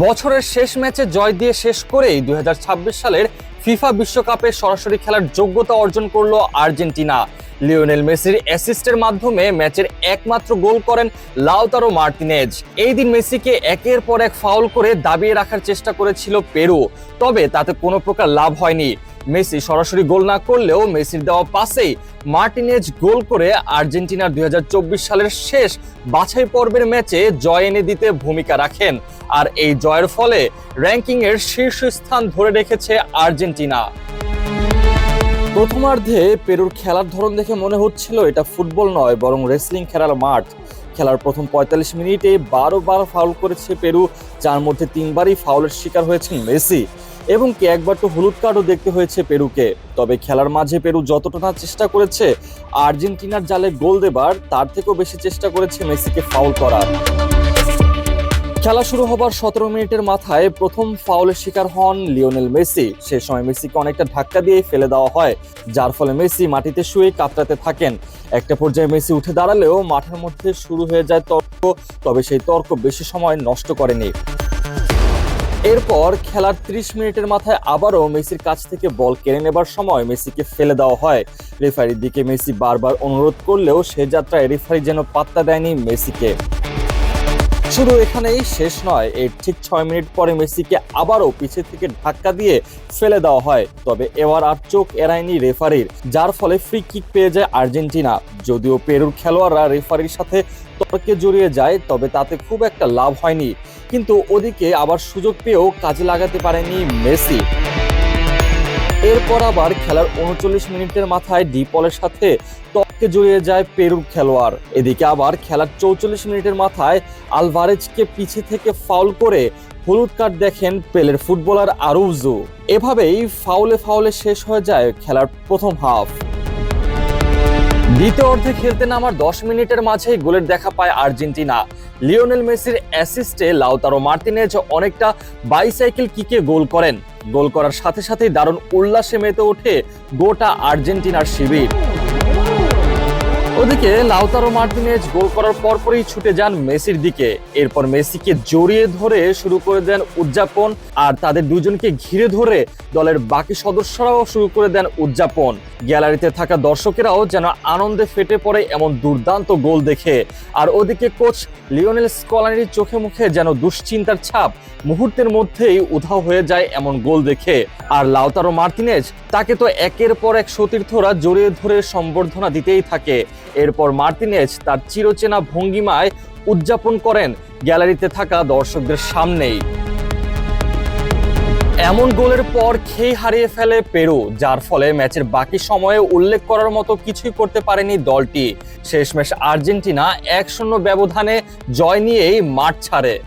বছরের শেষ ম্যাচে জয় দিয়ে শেষ করেই দুই হাজার ছাব্বিশ সালের ফিফা বিশ্বকাপে সরাসরি খেলার যোগ্যতা অর্জন করল আর্জেন্টিনা। লিওনেল মেসির অ্যাসিস্টের মাধ্যমে ম্যাচের একমাত্র গোল করেন লাউতারো মার্টিনেজ এই দিন মেসিকে একের পর এক ফাউল করে দাবিয়ে রাখার চেষ্টা করেছিল পেরু। তবে তাতে কোনো প্রকার লাভ হয়নি। মেসি সরাসরি গোল না করলেও মেসির দেওয়া পাসেই মার্টিনেজ গোল করে আর্জেন্টিনার দু হাজার চব্বিশ সালের শেষ বাছাই পর্বের ম্যাচে জয় এনে দিতে ভূমিকা রাখেন। আর এই জয়ের ফলে র্যাঙ্কিং এর শীর্ষ স্থান ধরে রেখেছে আর্জেন্টিনা। প্রথমার্ধে পেরুর খেলার ধরন দেখে মনে হচ্ছিল এটা ফুটবল নয়, বরং রেসলিং খেলার মাঠ। খেলার প্রথম পঁয়তাল্লিশ মিনিটে বারো বার ফাউল করেছে পেরু, যার মধ্যে তিনবারই ফাউলের শিকার হয়েছেন মেসি। এবং কি একবার তো হলুদ কার্ডও দেখতে হয়েছে পেরুকে। তবে খেলার মাঝে পেরু যতটা না চেষ্টা করেছে, আর্জেন্টিনার জালে গোল দেবার, তার থেকেও বেশি চেষ্টা করেছে মেসিকে ফাউল করার। খেলা শুরু হবার সতেরো মিনিটের মাথায় প্রথম ফাউলের শিকার হন লিওনেল মেসি। সে সময় মেসিকে অনেকটা ধাক্কা দিয়ে ফেলে দেওয়া হয়, যার ফলে মেসি মাটিতে শুয়ে কাতরাতে থাকেন। একটা পর্যায়ে মেসি উঠে দাঁড়ালেও মাঠের মধ্যে শুরু হয়ে যায় তর্ক, তবে সেই তর্ক বেশি সময় নষ্ট করেনি। এরপর খেলার 30 মিনিটের মাথায় আবারও মেসির কাছ থেকে বল কেড়ে নেবার সময় মেসিকে ফেলে দেওয়া হয়। রেফারির দিকে মেসি বারবার অনুরোধ করলেও সে যাত্রায় রেফারি যেন পাত্তা দেয়নি মেসিকে। শুধু এখানেই শেষ নয়। এর ঠিক ছয় মিনিট পরে মেসিকে আবারও পিছে থেকে ধাক্কা দিয়ে ফেলে দেওয়া হয়। তবে এবার আর চোখ এড়ায়নি রেফারির, যার ফলে ফ্রি কিক পেয়ে যায় আর্জেন্টিনা। যদিও পেরুর খেলোয়াড়রা রেফারির সাথে তর্কে জড়িয়ে যায়, তবে তাতে খুব একটা লাভ হয়নি। কিন্তু ওদিকে আবার সুযোগ পেয়েও কাজে লাগাতে পারেনি মেসি। এরপর আবার খেলার উনচল্লিশ মিনিটের মাথায় ডিপলের সাথে তর্কে জড়িয়ে যায় পেরুর খেলোয়াড়। এদিকে আবার খেলার চৌচল্লিশ মিনিটের মাথায় আলভারেজকে পিছে থেকে ফাউল করে হলুদ কার্ড দেখেন পেলের ফুটবলার আরুজু। এভাবেই ফাউলে ফাউলে শেষ হয়ে যায় খেলার প্রথম হাফ। দ্বিতীয় অর্ধে খেলতে নামার দশ মিনিটের মাঝেই গোলের দেখা পায় আর্জেন্টিনা। লিওনেল মেসির অ্যাসিস্টে লাউতারো মার্টিনেজ অনেকটা বাইসাইকেল কিকে গোল করেন। গোল করার সাথে সাথেই দারুণ উল্লাসে মেতে ওঠে গোটা আর্জেন্টিনার শিবির। ওদিকে লাউতারো মার্টিনেজ গোল করার পরপরই ছুটে যান মেসির দিকে। এরপর মেসিকে জড়িয়ে ধরে শুরু করে দেন উদযাপন, আর তাদের দুজনকে ঘিরে ধরে দলের বাকি সদস্যরাও শুরু করে দেন উদযাপন। গ্যালারিতে থাকা দর্শকেরাও যেন আনন্দে ফেটে পড়ে এমন দুর্দান্ত গোল দেখে। আর ওদিকে কোচ লিওনেল স্কলানির চোখে মুখে যেন দুশ্চিন্তার ছাপ মুহূর্তের মধ্যেই উধাও হয়ে যায় এমন গোল দেখে। আর লাউতারো মার্টিনেজ তাকে তো একের পর এক সতীর্থরা জড়িয়ে ধরে সম্বর্ধনা দিতেই থাকে। এরপর মার্তিনেজ তার চিরচেনা ভঙ্গিমায় উদযাপন করেন গ্যালারিতে থাকা দর্শকদের সামনেই। এমন গোলের পর খেই হারিয়ে ফেলে পেরু, যার ফলে ম্যাচের বাকি সময়ে উল্লেখ করার মতো কিছুই করতে পারেনি দলটি। শেষমেশ আর্জেন্টিনা এক শূন্য ব্যবধানে জয় নিয়েই মাঠ ছাড়ে।